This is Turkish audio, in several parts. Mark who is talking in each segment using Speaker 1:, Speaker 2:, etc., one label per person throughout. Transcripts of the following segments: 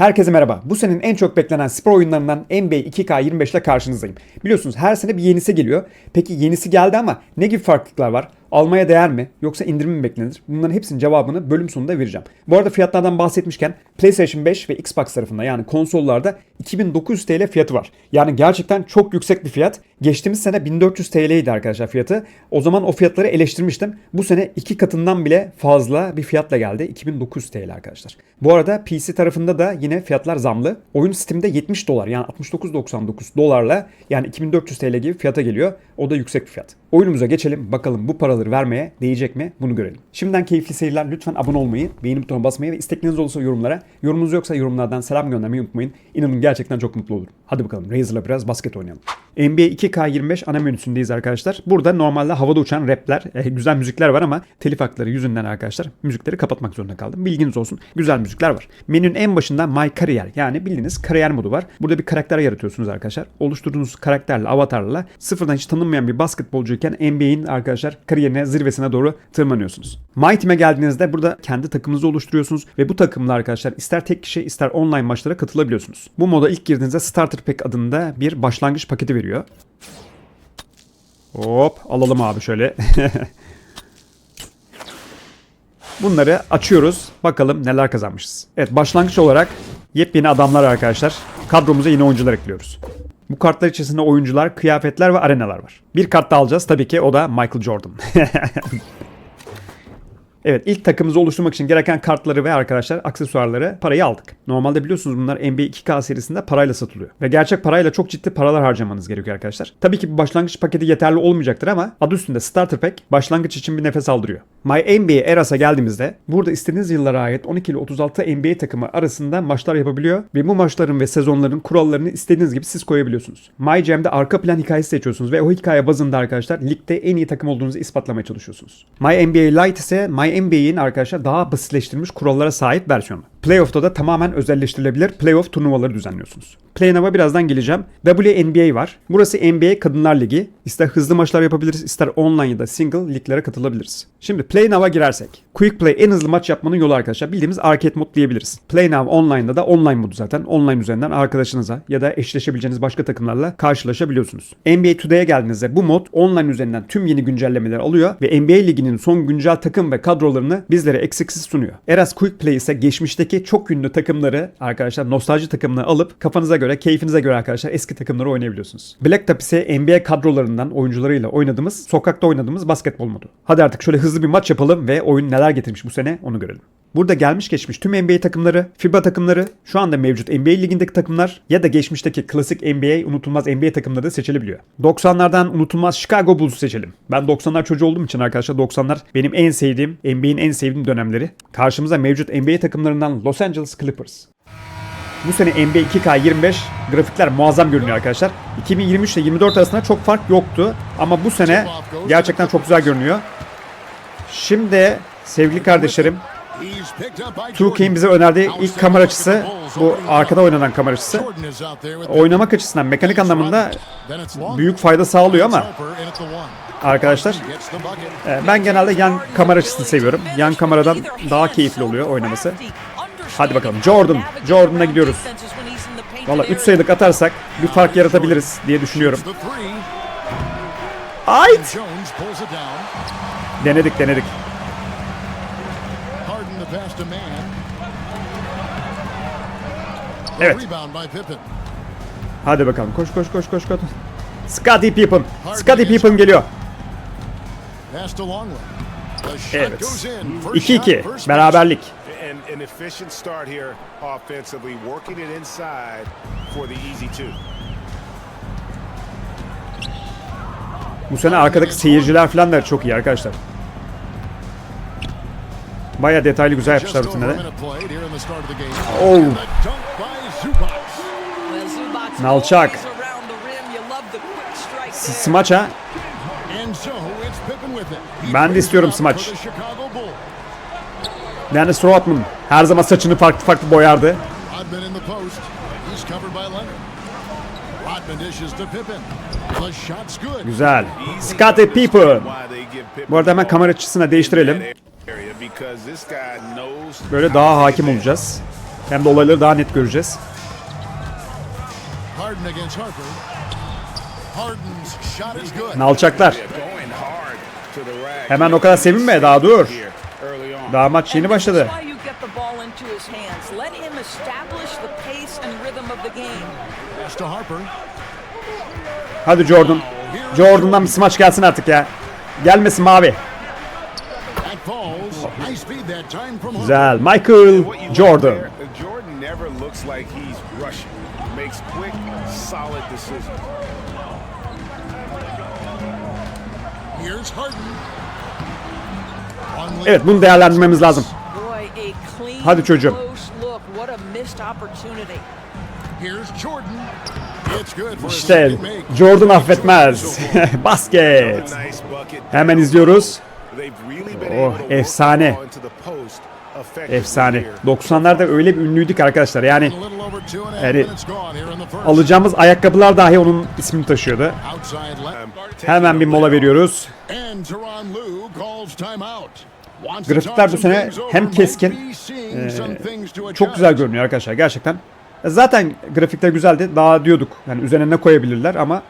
Speaker 1: Herkese merhaba. Bu senenin en çok beklenen spor oyunlarından NBA 2K25 ile karşınızdayım. Biliyorsunuz her sene bir yenisi geliyor. Peki yenisi geldi ama ne gibi farklılıklar var? Almaya değer mi? Yoksa indirim mi beklenir? Bunların hepsinin cevabını bölüm sonunda vereceğim. Bu arada fiyatlardan bahsetmişken PlayStation 5 ve Xbox tarafında yani konsollarda 2900 TL fiyatı var. Yani gerçekten çok yüksek bir fiyat. Geçtiğimiz sene 1400 TL'ydi arkadaşlar fiyatı. O zaman o fiyatları eleştirmiştim. Bu sene iki katından bile fazla bir fiyatla geldi. 2900 TL arkadaşlar. Bu arada PC tarafında da yine fiyatlar zamlı. Oyun Steam'de 70 dolar yani 69.99 dolarla yani 2400 TL gibi fiyata geliyor. O da yüksek bir fiyat. Oyunumuza geçelim. Bakalım bu paraları vermeye değecek mi? Bunu görelim. Şimdiden keyifli seyirler. Lütfen abone olmayı, beğeni butonuna basmayı ve istekleriniz olursa yorumlara. Yorumunuz yoksa yorumlardan selam göndermeyi unutmayın. İnanın gerçekten çok mutlu olurum. Hadi bakalım Razer'la biraz basket oynayalım. NBA 2K25 ana menüsündeyiz arkadaşlar. Burada normalde havada uçan rapler, e, güzel müzikler var ama telif hakları yüzünden arkadaşlar müzikleri kapatmak zorunda kaldım. Bilginiz olsun. Güzel müzikler var. Menünün en başında My Career yani bildiğiniz kariyer modu var. Burada bir karakter yaratıyorsunuz arkadaşlar. Oluşturduğunuz karakterle, avatarla sıfırdan hiç tanınmayan bir basketbolcuyken NBA'in arkadaşlar kariyerine, zirvesine doğru tırmanıyorsunuz. My Team'e geldiğinizde burada kendi takımınızı oluşturuyorsunuz ve bu takımla arkadaşlar ister tek kişi ister online maçlara katılabiliyorsunuz. Bu moda ilk girdiğinizde Starter Pack adında bir başlangıç paketi veriyor. Hop alalım abi şöyle. Bunları açıyoruz. Bakalım neler kazanmışız. Evet başlangıç olarak yepyeni adamlar arkadaşlar. Kadromuza yeni oyuncular ekliyoruz. Bu kartlar içerisinde oyuncular, kıyafetler ve arenalar var. Bir kart da alacağız tabii ki o da Michael Jordan. Evet ilk takımımızı oluşturmak için gereken kartları ve arkadaşlar aksesuarları parayı aldık. Normalde biliyorsunuz bunlar NBA 2K serisinde parayla satılıyor. Ve gerçek parayla çok ciddi paralar harcamanız gerekiyor arkadaşlar. Tabii ki bu başlangıç paketi yeterli olmayacaktır ama adı üstünde Starter Pack başlangıç için bir nefes aldırıyor. My NBA Eras'a geldiğimizde burada istediğiniz yıllara ait 12 ile 36 NBA takımı arasında maçlar yapabiliyor ve bu maçların ve sezonların kurallarını istediğiniz gibi siz koyabiliyorsunuz. My Jam'de arka plan hikayesi seçiyorsunuz ve o hikaye bazında arkadaşlar ligde en iyi takım olduğunuzu ispatlamaya çalışıyorsunuz. My NBA Lite ise My NBA'in arkadaşlar daha basitleştirilmiş kurallara sahip versiyonu. Playoff'ta da tamamen özelleştirilebilir playoff turnuvaları düzenliyorsunuz. Play Now'a birazdan geleceğim. WNBA var. Burası NBA Kadınlar Ligi. İster hızlı maçlar yapabiliriz, ister online ya da single liglere katılabiliriz. Şimdi Play Now'a girersek. Quick Play en hızlı maç yapmanın yolu arkadaşlar. Bildiğimiz arcade mod diyebiliriz. Play Now Online'da da online modu zaten. Online üzerinden arkadaşınıza ya da eşleşebileceğiniz başka takımlarla karşılaşabiliyorsunuz. NBA Today'e geldiğinizde bu mod online üzerinden tüm yeni güncellemeleri alıyor ve NBA Ligi'nin son güncel takım ve kadrolarını bizlere eksiksiz sunuyor. Eras Quick Play ise geçmişteki çok ünlü takımları arkadaşlar nostalji takımını alıp kafanıza göre, keyfinize göre arkadaşlar eski takımları oynayabiliyorsunuz. Black Tap ise NBA kadrolarından oyuncularıyla oynadığımız, sokakta oynadığımız basketbol modu. Hadi artık şöyle hızlı bir maç yapalım ve oyun neler getirmiş bu sene onu görelim. Burada gelmiş geçmiş tüm NBA takımları, FIBA takımları, şu anda mevcut NBA ligindeki takımlar ya da geçmişteki klasik NBA, unutulmaz NBA takımları da seçilebiliyor. 90'lardan unutulmaz Chicago Bulls'u seçelim. Ben 90'lar çocuğu olduğum için arkadaşlar 90'lar benim en sevdiğim, NBA'in en sevdiğim dönemleri. Karşımıza mevcut NBA takımlarından Los Angeles Clippers. Bu sene NBA 2K25 grafikler muazzam görünüyor arkadaşlar. 2023 ile 24 arasında çok fark yoktu ama bu sene gerçekten çok güzel görünüyor. Şimdi sevgili kardeşlerim 2K'in bize önerdiği ilk kamera açısı bu arkada oynanan kamera açısı. Oynamak açısından mekanik anlamında büyük fayda sağlıyor ama arkadaşlar e, ben genelde yan kamera açısını seviyorum. Yan kameradan daha keyifli oluyor oynaması. Hadi bakalım Jordan. Jordan'a gidiyoruz. Valla 3 sayılık atarsak bir fark yaratabiliriz diye düşünüyorum. Ayt! Denedik denedik. Evet. Hadi bakalım koş koş koş koş koş. Scottie Pippen. Scottie Pippen geliyor. Evet. 2-2. Beraberlik.
Speaker 2: And an efficient start here offensively, working it inside for the easy two.
Speaker 1: Bu sene arkadaki seyirciler falan da çok iyi arkadaşlar. Baya detaylı güzel yapmışlar rutinde de. Oh. Nalçak. Smaç ha. Ben de istiyorum smaç. Dennis Rodman her zaman saçını farklı farklı boyardı. Güzel. Scottie Pippen. Bu arada hemen kamera açısını değiştirelim. Böyle daha hakim olacağız. Hem de olayları daha net göreceğiz.
Speaker 3: Harden against Harper. Harden's shot is good.
Speaker 1: Nalçaklar.
Speaker 2: Yeah, going hard to the rack.
Speaker 1: Hemen o kadar sevinme daha dur. Daha maç yeni başladı.
Speaker 4: why you get the ball into his hands. Let him establish the pace and rhythm of the game.
Speaker 3: Pass to Harper.
Speaker 1: Hadi Jordan. Jordan'dan bir smaç gelsin artık ya. Gelmesin mavi.
Speaker 3: Harden. One lead.
Speaker 1: Evet bunu değerlendirmemiz lazım. Hadi çocuğum.
Speaker 3: Jordan.
Speaker 1: İşte. Jordan affetmez. Basket. Hemen izliyoruz. Oh, efsane.
Speaker 2: the ball into the post effectively
Speaker 1: Efsane.
Speaker 2: here.
Speaker 1: 90'larda öyle bir ünlüydük arkadaşlar. Yani Yani alacağımız ayakkabılar dahi onun ismini taşıyordu. Hemen bir mola veriyoruz. Grafikler bu sene hem keskin,
Speaker 3: to
Speaker 1: Çok güzel görünüyor arkadaşlar gerçekten. E, Zaten grafikler güzeldi. Daha diyorduk. Yani üzerine ne koyabilirler ama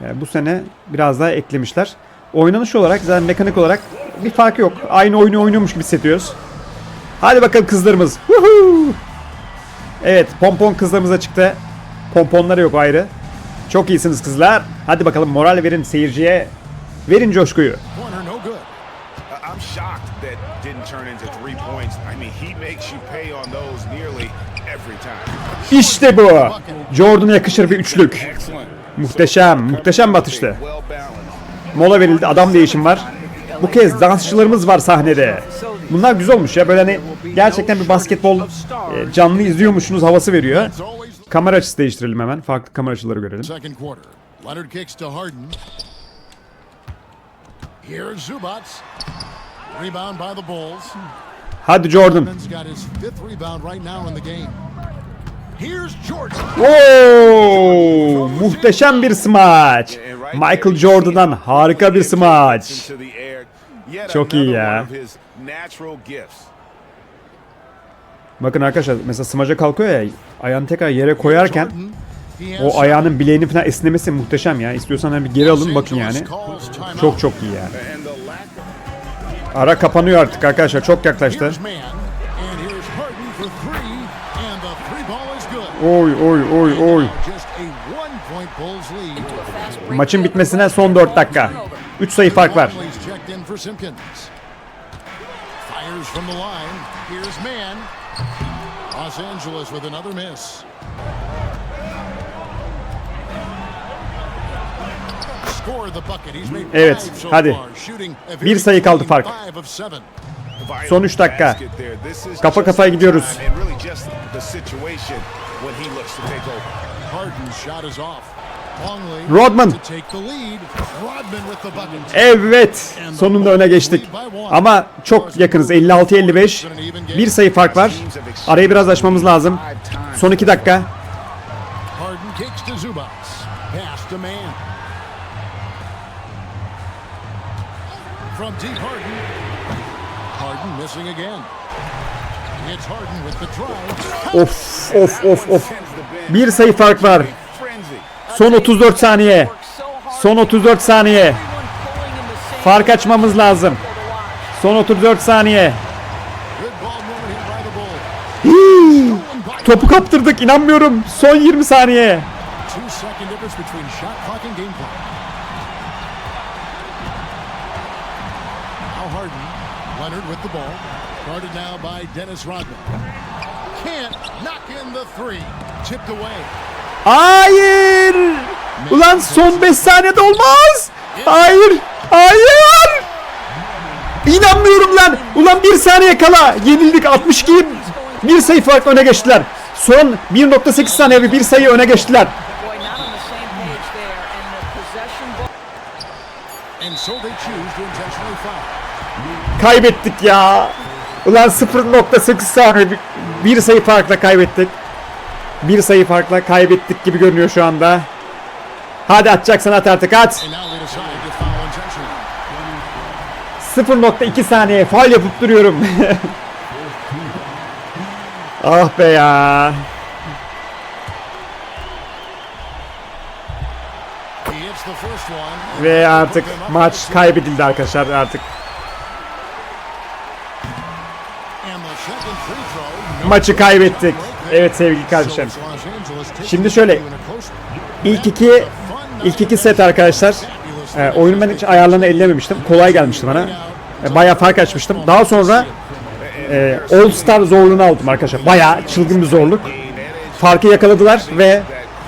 Speaker 1: e, bu sene biraz daha eklemişler. Oynanış olarak zaten mekanik olarak bir farkı yok. Aynı oyunu oynuyormuş gibi hissediyoruz. Hadi bakalım kızlarımız. Woohoo! Evet pompon kızlarımıza çıktı. Pomponları yok ayrı. Çok iyisiniz kızlar. Hadi bakalım moral verin seyirciye. Verin coşkuyu.
Speaker 3: Corner no good.
Speaker 2: I- I'm shocked that didn't turn into three points. I mean, he makes you pay on those nearly every time.
Speaker 1: İşte bu. Jordan'a yakışır bir üçlük. Muhteşem, muhteşem bir atıştı. Mola verildi. Adam değişim var. Bu kez dansçılarımız var sahnede. Bunlar güzel olmuş ya. Böyle hani gerçekten bir basketbol e, canlı izliyormuşsunuz havası veriyor. Kamera açısı değiştirelim hemen. Farklı kamera açıları görelim. Hadi Jordan. Oo! Muhteşem bir smaç. Michael Jordan'dan harika bir smaç. Çok iyi ya.
Speaker 2: one of his natural gifts.
Speaker 1: Bakın arkadaşlar mesela smaca kalkıyor ya ayağını tekrar yere koyarken o ayağının bileğini falan esnemesi muhteşem ya. İstiyorsan hani bir geri alın bakın yani. Çok çok iyi yani. Ara kapanıyor artık arkadaşlar. Çok yaklaştı. Oy oy oy oy. Maçın bitmesine son 4 dakika. 3 sayı fark var.
Speaker 3: Checked in for Simpkins. Fires from the line. Here's man. Los Angeles with another miss. Score the bucket. He's made
Speaker 1: Evet,
Speaker 3: five so
Speaker 1: hadi.
Speaker 3: far, shooting a
Speaker 1: Bir sayı kaldı fark.
Speaker 3: five of seven.
Speaker 2: violent
Speaker 1: Son üç dakika.
Speaker 2: basket there. This is
Speaker 1: Kafa kafaya gidiyoruz.
Speaker 3: Harden's shot is off.
Speaker 1: Rodman. Evet. Sonunda öne geçtik. Ama çok yakınız. 56-55. Bir sayı fark var. Arayı biraz açmamız lazım. Son 2 dakika.
Speaker 3: From Harden. Harden missing again.
Speaker 1: Of of of of. Bir sayı fark var. Son 34 saniye. Son 34 saniye. Fark açmamız lazım. Son 34 saniye.
Speaker 3: By
Speaker 1: Topu kaptırdık. inanmıyorum. Son 20 saniye.
Speaker 3: Dennis Rodman. Can't knock in the three. Tipped away.
Speaker 1: Hayır. Ulan son 5 saniyede olmaz. Hayır. Hayır. İnanmıyorum lan. Ulan 1 saniye kala yenildik 62. Bir sayı fark öne geçtiler. Son 1.8 saniye bir sayı öne geçtiler. Kaybettik ya. Ulan 0.8 saniye bir- bir sayı farkla kaybettik. Bir sayı farkla kaybettik gibi görünüyor şu anda. Hadi atacaksan at artık at.
Speaker 3: And now they decide to foul intentionally.
Speaker 1: 0.2 saniye faal yapıp duruyorum. Ah be ya. Ve artık maç kaybedildi arkadaşlar artık. Maçı kaybettik. Evet sevgili kardeşlerim. Şimdi şöyle, İlk iki ilk iki set arkadaşlar. E, oyunu ben hiç ayarlarını ellememiştim. Kolay gelmişti bana. E, bayağı fark açmıştım. Daha sonra e, All Star zorluğunu aldım arkadaşlar. Bayağı çılgın bir zorluk. Farkı yakaladılar ve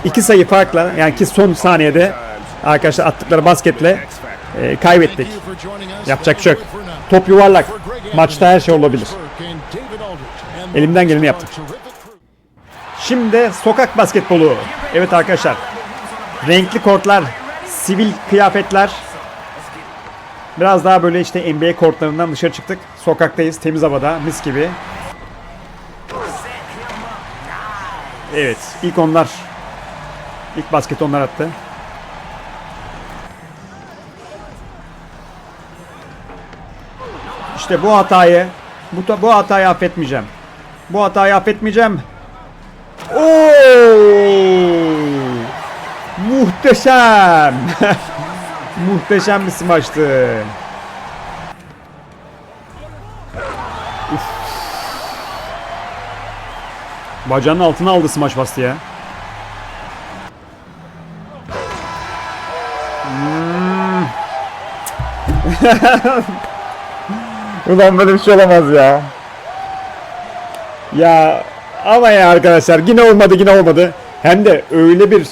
Speaker 1: iki sayı farkla yani ki son saniyede arkadaşlar attıkları basketle e, kaybettik. Yapacak bir şey yok. Top yuvarlak. Maçta her şey olabilir. Elimden geleni yaptım. Şimdi de sokak basketbolu. Evet arkadaşlar. Renkli kortlar, sivil kıyafetler. Biraz daha böyle işte NBA kortlarından dışarı çıktık. Sokaktayız, temiz havada, mis gibi. Evet, ilk onlar. İlk basket onlar attı. İşte bu hatayı, bu, bu hatayı affetmeyeceğim. Bu hatayı affetmeyeceğim. Oo! Muhteşem. Muhteşem bir smaçtı. Bacağının altına aldı smaç bastı ya. Hmm. Ulan böyle bir şey olamaz ya. Ya ama ya arkadaşlar yine olmadı yine olmadı. Hem de öyle bir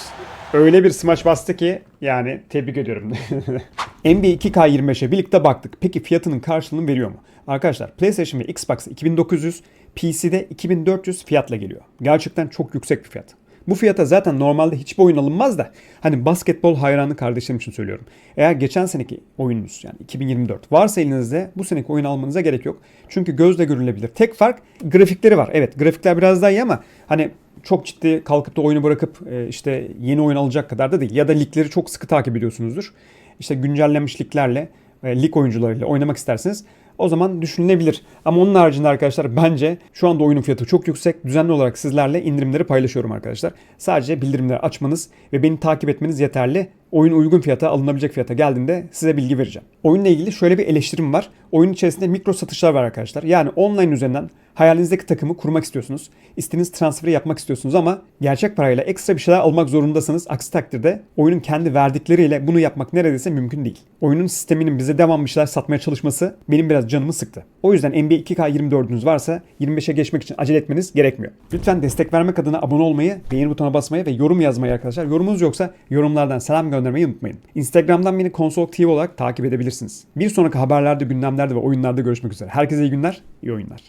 Speaker 1: öyle bir smaç bastı ki yani tebrik ediyorum. NBA 2K25'e birlikte baktık. Peki fiyatının karşılığını veriyor mu? Arkadaşlar PlayStation ve Xbox 2900, PC'de 2400 fiyatla geliyor. Gerçekten çok yüksek bir fiyat. Bu fiyata zaten normalde hiçbir oyun alınmaz da hani basketbol hayranı kardeşlerim için söylüyorum. Eğer geçen seneki oyununuz yani 2024 varsa elinizde bu seneki oyun almanıza gerek yok. Çünkü gözle görülebilir. Tek fark grafikleri var. Evet grafikler biraz daha iyi ama hani çok ciddi kalkıp da oyunu bırakıp e, işte yeni oyun alacak kadar da değil. Ya da ligleri çok sıkı takip ediyorsunuzdur. İşte güncellenmiş liglerle, e, lig oyuncularıyla oynamak isterseniz o zaman düşünülebilir. Ama onun haricinde arkadaşlar bence şu anda oyunun fiyatı çok yüksek. Düzenli olarak sizlerle indirimleri paylaşıyorum arkadaşlar. Sadece bildirimleri açmanız ve beni takip etmeniz yeterli. Oyun uygun fiyata, alınabilecek fiyata geldiğinde size bilgi vereceğim. Oyunla ilgili şöyle bir eleştirim var. Oyun içerisinde mikro satışlar var arkadaşlar. Yani online üzerinden hayalinizdeki takımı kurmak istiyorsunuz. İstediğiniz transferi yapmak istiyorsunuz ama gerçek parayla ekstra bir şeyler almak zorundasınız. Aksi takdirde oyunun kendi verdikleriyle bunu yapmak neredeyse mümkün değil. Oyunun sisteminin bize devam bir şeyler satmaya çalışması benim biraz canımı sıktı. O yüzden NBA 2K24'ünüz varsa 25'e geçmek için acele etmeniz gerekmiyor. Lütfen destek vermek adına abone olmayı, beğeni butonuna basmayı ve yorum yazmayı arkadaşlar. Yorumunuz yoksa yorumlardan selam göndermeyi unutmayın. Instagram'dan beni Konsol TV olarak takip edebilirsiniz. Bir sonraki haberlerde, gündemlerde ve oyunlarda görüşmek üzere. Herkese iyi günler, iyi oyunlar.